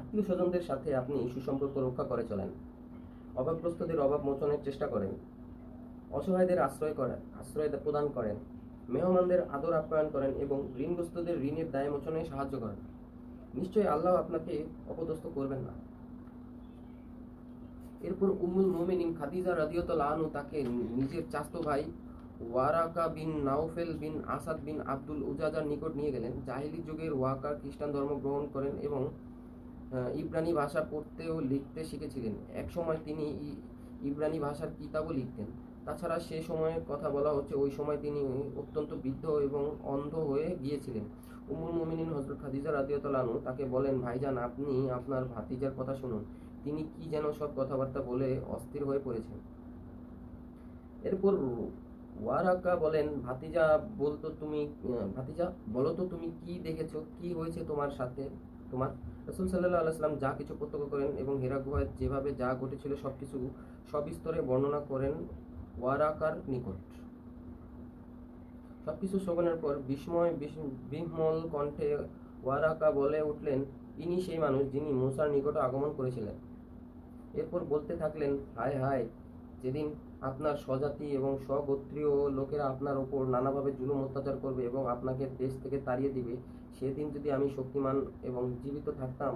আত্মীয় স্বজনদের সাথে আপনি সুসম্পর্ক রক্ষা করে চলেন। অভাবগ্রস্তদের অভাব মোচনের চেষ্টা করেন। অসহায়দের আশ্রয় করেন আশ্রয় প্রদান করেন। মেহমানদের আদর আপ্যায়ন করেন এবং ঋণগ্রস্তদের ঋণের দায় মোচনে সাহায্য করেন। নিশ্চয়ই আল্লাহ আপনাকে অপদস্থ করবেন না। এরপর উমুল মোমিনিন খাদিজা রাদিয়াতুল্লাহ আনহু তাকে নিজের চাস্তো ভাই Waraqa bin Naufal bin Asad bin Abdul উজাজার নিকট নিয়ে গেলেন। জাহিলি যুগের ওয়াকা খ্রিস্টান ধর্ম গ্রহণ করেন এবং ইব্রানি ভাষা পড়তে ও লিখতে শিখেছিলেন। একসময় তিনি ইব্রানি ভাষার কিতাবও লিখতেন। তাছাড়া সে সময়ের কথা বলা হচ্ছে, ওই সময় তিনি অত্যন্ত বৃদ্ধ এবং অন্ধ হয়ে গিয়েছিলেন। উমুল মুমিনিন হজরত খাদিজা রাদিয়াতুল্লাহ আনহু তাকে বলেন, ভাইজান, আপনি আপনার ভাতিজার কথা শুনুন। তিনি কি যেন সব কথাবার্তা বলে অস্থির হয়ে পড়েছেন। এরপর ওয়ারাকা বলেন, ভাতিজা, বলতো তুমি ভাতিজা, বলো তো তুমি কি দেখেছ? কি হয়েছে তোমার সাথে? তোমার। রসুল সাল্লাহ আলাইসাল্লাম যা কিছু প্রত্যক্ষ করেন এবং হেরা গুহায় যেভাবে যা ঘটেছিল সব কিছু সবিস্তরে বর্ণনা করেন ওয়ারাকার নিকট। সবকিছু শ্রবণের পর বিস্ময় বিস- বিহ্মল কণ্ঠে ওয়ারাকা বলে উঠলেন, ইনি সেই মানুষ যিনি মুসার নিকট আগমন করেছিলেন। এরপর বলতে থাকলেন, হায় হায় যেদিন আপনার স্বজাতি এবং স্বগোত্রীয় লোকেরা আপনার ওপর নানাভাবে জুলুম অত্যাচার করবে এবং আপনাকে দেশ থেকে তাড়িয়ে দিবে, সেদিন যদি আমি শক্তিমান এবং জীবিত থাকতাম,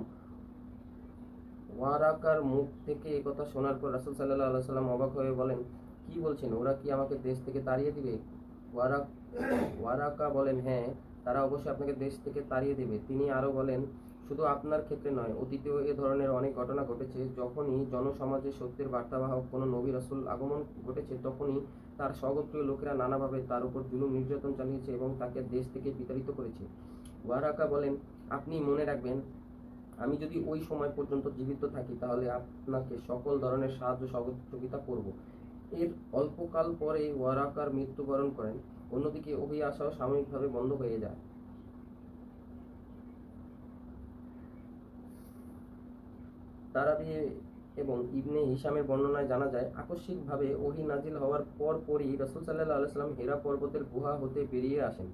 ওয়ারাকার মুখ থেকে এই কথা শোনার পর রাসুল সাল্লাহ আল্লাহ সাল্লাম অবাক হয়ে বলেন, কি বলছেন? ওরা কি আমাকে দেশ থেকে তাড়িয়ে দিবে? ওয়ারা ওয়ারাকা বলেন হ্যাঁ তারা অবশ্যই আপনাকে দেশ থেকে তাড়িয়ে দেবে। তিনি আরও বলেন শুধু আপনার ক্ষেত্রে নয়, অতীতেও এ ধরনের অনেক ঘটনা ঘটেছে। যখনই জনসমাজে সত্যের বার্তাবাহক কোনো নবী রাসুল আগমন ঘটেছে, তখনই তার স্বগোত্রীয় লোকেরা নানাভাবে তার উপর জুলুম, নির্যাতন চালিয়েছে এবং তাকে দেশ থেকে বিতাড়িত করেছে। ওয়ারাকা বলেন, আপনি মনে রাখবেন, আমি যদি ওই সময় পর্যন্ত জীবিত থাকি, তাহলে আপনাকে সকল ধরনের সাহায্য, সহযোগিতা করব। এর অল্পকাল পরে ওয়ারাকার মৃত্যুবরণ করেন। অন্যদিকে অভি আসাও সাময়িকভাবে বন্ধ হয়ে যায়। তারাবি এবং ইবনে হিসামের বর্ণনায় জানা যায়, আকস্মিকভাবে ওহি নাজিল হওয়ার পর পরই রসুল সাল্লাহ আলাইসাল্লাম হেরা পর্বতের গুহা হতে বেরিয়ে আসেন।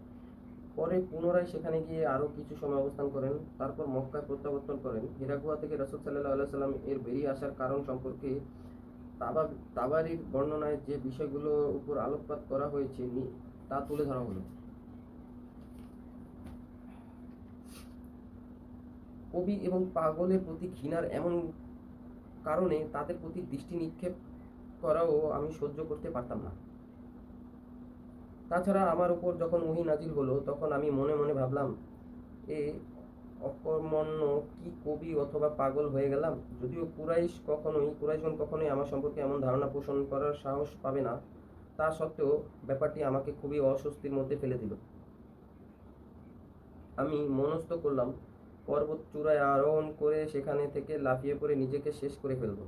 পরে পুনরায় সেখানে গিয়ে আরও কিছু সময় অবস্থান করেন, তারপর মক্কায় প্রত্যাবর্তন করেন। হেরা গুহা থেকে রসুল সাল্লাহ আলাইসাল্লাম এর বেরিয়ে আসার কারণ সম্পর্কে তাবা, তাবারির বর্ণনায় যে বিষয়গুলোর উপর আলোকপাত করা হয়েছে তা তুলে ধরা হলো। কবি এবং পাগলের প্রতি ঘৃণার এমন কারণে তাদের প্রতি দৃষ্টি নিক্ষেপ করাও আমি সহ্য করতে পারতাম না। তাছাড়া আমার উপর যখন ওহি নাজিল হলো, তখন আমি মনে মনে ভাবলাম, এ অকর্মণ্য কি কবি অথবা পাগল হয়ে গেলাম? যদিও কুরাইশ কখনোই, কুরাইশগণ কখনোই আমার সম্পর্কে এমন ধারণা পোষণ করার সাহস পাবে না। তা সত্ত্বেও ব্যাপারটি আমাকে খুবই অস্বস্তির মধ্যে ফেলে দিল। আমি মনস্থ করলাম পর্বত চূড়ায় আরোহণ করে সেখানে থেকে লাফিয়ে পড়ে নিজেকে শেষ করে ফেলব।